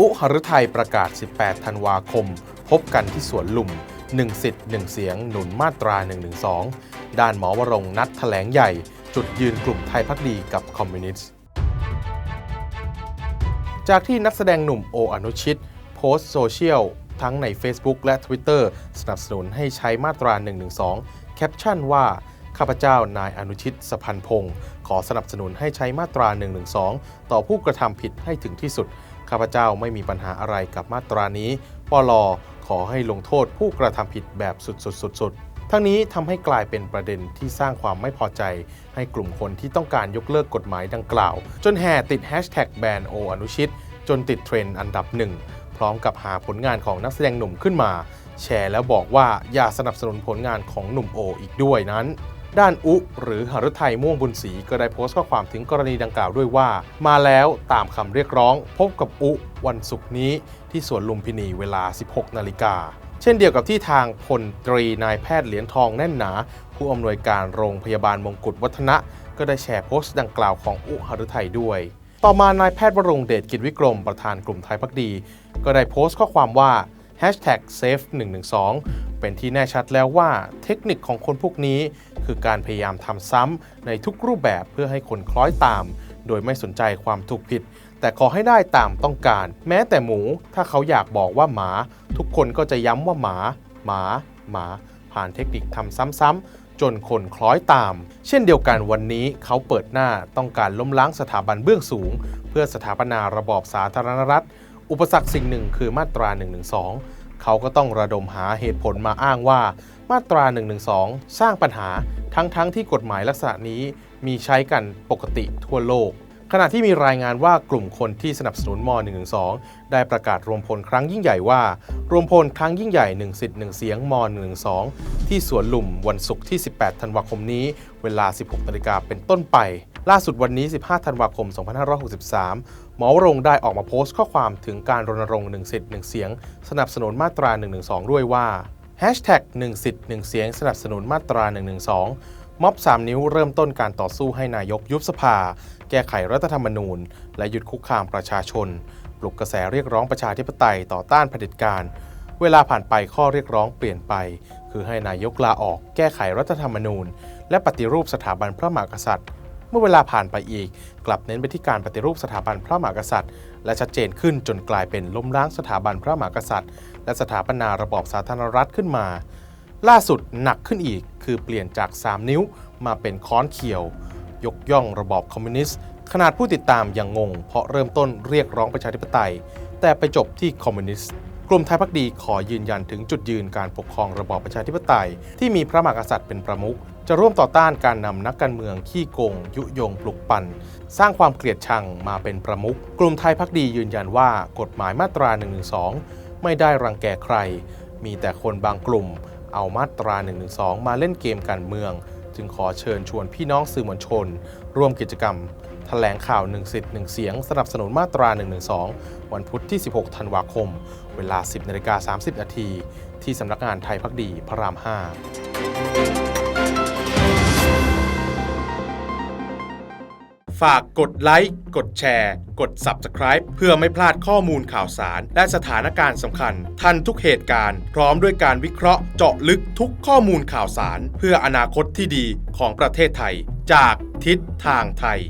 อุหฤทัยประกาศ 18 ธันวาคม พบกันที่สวนลุม 1 สิทธิ์ 1 เสียง หนุนมาตรา 112 ด้านหมอวรงนัดแถลงใหญ่ จุดยืนกลุ่มไทยพักดีกับคอมมิวนิสต์ จากที่นักแสดงหนุ่มโออนุชิต โพสต์โซเชียล ทั้งใน Facebook และ Twitter สนับสนุนให้ใช้มาตรา 112 แคปชั่นว่าข้าพเจ้านายอนุชิตสพันพงศ์ขอสนับสนุนให้ใช้มาตรา 112 ต่อผู้กระทำผิดให้ถึงที่สุด ข้าพเจ้าไม่มีปัญหาอะไรกับมาตรานี้ปลขอให้ลงโทษผู้กระทำผิดแบบสุดๆๆทั้งนี้ทำให้กลายเป็นประเด็นที่สร้างความไม่พอใจ ให้กลุ่มคนที่ต้องการยกเลิกกฎหมายดังกล่าว จนแห่ติดแฮชแท็กแบนโออนุชิต จนติดเทรนด์อันดับหนึ่ง พร้อมกับหาผลงานของนักแสดงหนุ่มขึ้นมา แชร์แล้วบอกว่าอย่าสนับสนุนผลงานของหนุ่มโออีกด้วยนั้น ด้านอุหรือหฤทัยม่วงบุญศรีก็ได้โพสต์ข้อความถึงกรณีดังกล่าวด้วยว่า มาแล้วตามคำเรียกร้อง พบกับอุวันศุกร์นี้ ที่สวนลุมพินีเวลา 16 นาฬิกาเช่นเดียวกับที่ทางพลตรีนายแพทย์เหรียญทองแน่นหนา ผู้อำนวยการโรงพยาบาลมงกุฎวัฒนะ ก็ได้แชร์โพสต์ดังกล่าวของอุหฤทัยด้วย ต่อมานายแพทย์วรงเดชกิจวิกรมประธานกลุ่มไทยพักดี ก็ได้โพสต์ข้อความว่า hashtag safe 112 เป็นที่แน่ชัดแล้วว่าเทคนิคของคนพวกนี้ คือการพยายามทำซ้ำในทุกรูปแบบเพื่อให้คนคล้อยตาม โดยไม่สนใจความถูกผิด แต่ขอให้ได้ตามต้องการ แม้แต่หมูถ้าเขาอยากบอกว่าหมา ทุกคนก็จะย้ำว่าหมา หมา หมา ผ่านเทคนิคทำซ้ำๆจนคนคล้อยตาม เช่นเดียวกันวันนี้เขาเปิดหน้าต้องการล้มล้างสถาบันเบื้องสูง เพื่อสถาปนาระบอบสาธารณรัฐ อุปสรรคสิ่งหนึ่งคือมาตรา 112 เขาก็ต้องระดมหาเหตุผลมาอ้างว่า มาตรา112สร้างปัญหาทั้งๆทที่กฎหมายลักษณะนี้มีใช้กันปกติทั่วโลก ขณะที่มีรายงานว่ากลุ่มคนที่สนับสนุนม .112 ได้ประกาศรวมพลครั้งยิ่งใหญ่ว่า รวมพลครั้งยิ่งใหญ่1สิทธิ์1เสียงม .112 ที่สวนลุมวันศุกร์ที่ 18 ธันวาคมนี้ เวลา 16นาฬิกาเป็นต้นไป ล่าสุดวันนี้ 15 ธันวาคม 2563 หมอวรงได้ออกมาโพสต์ข้อความถึงการรณรงค์1สิทธิ์1เสียง สนับสนุนมาตรา 112 ด้วยว่า Hashtag 1สิทธิ์1เสียงสนับสนุนมาตรา 112 ม็อบ 3 นิ้วเริ่มต้นการต่อสู้ให้นายกยุบสภา แก้ไขรัฐธรรมนูญ และหยุดคุกคามประชาชน ปลุกกระแสเรียกร้องประชาธิปไตยต่อต้านเผด็จการ เวลาผ่านไปข้อเรียกร้องเปลี่ยนไป คือให้นายกลาออก แก้ไขรัฐธรรมนูญ และปฏิรูปสถาบันพระมหากษัตริย์ เมื่อเวลาผ่านไปอีก กลับเน้นไปที่การปฏิรูปสถาบันพระมหากษัตริย์ และชัดเจนขึ้นจนกลายเป็นล้มล้างสถาบันพระมหากษัตริย์ และสถาปนาระบอบสาธารณรัฐขึ้นมา ล่าสุดหนักขึ้นอีก คือเปลี่ยนจาก 3 นิ้วมาเป็นค้อนเขียว ยกย่องระบอบคอมมิวนิสต์ขนาดผู้ติดตามยังงง เพราะเริ่มต้นเรียกร้องประชาธิปไตย แต่ไปจบที่คอมมิวนิสต์ กลุ่มไทยพักดีขอยืนยันถึงจุดยืนการปกครองระบอบประชาธิปไตย ที่มีพระมหากษัตริย์เป็นประมุขจะร่วมต่อต้านการนำนักการเมืองขี้โกง ยุยงปลุกปั่น สร้างความเกลียดชังมาเป็นประมุขกลุ่มไทยพักดียืนยันว่ากฎหมายมาตรา 112 ไม่ได้รังแกใคร มีแต่คนบางกลุ่ม เอามาตรา 112 มาเล่นเกมการเมือง จึงขอเชิญชวนพี่น้องสื่อมวลชน ร่วมกิจกรรม แถลงข่าว1สิทธิ์1เสียง สนับสนุนมาตรา 112 วันพุธที่ 16 ธันวาคม เวลา 10นาฬิกา30 นาทีที่สำนักงานไทยพักดีพระราม 5 ฝากกดไลค์ กดแชร์ กด Subscribe เพื่อไม่พลาดข้อมูลข่าวสาร และสถานการณ์สำคัญ ทันทุกเหตุการณ์ พร้อมด้วยการวิเคราะห์เจาะลึกทุกข้อมูลข่าวสาร เพื่ออนาคตที่ดีของประเทศไทย จากทิศทางไทย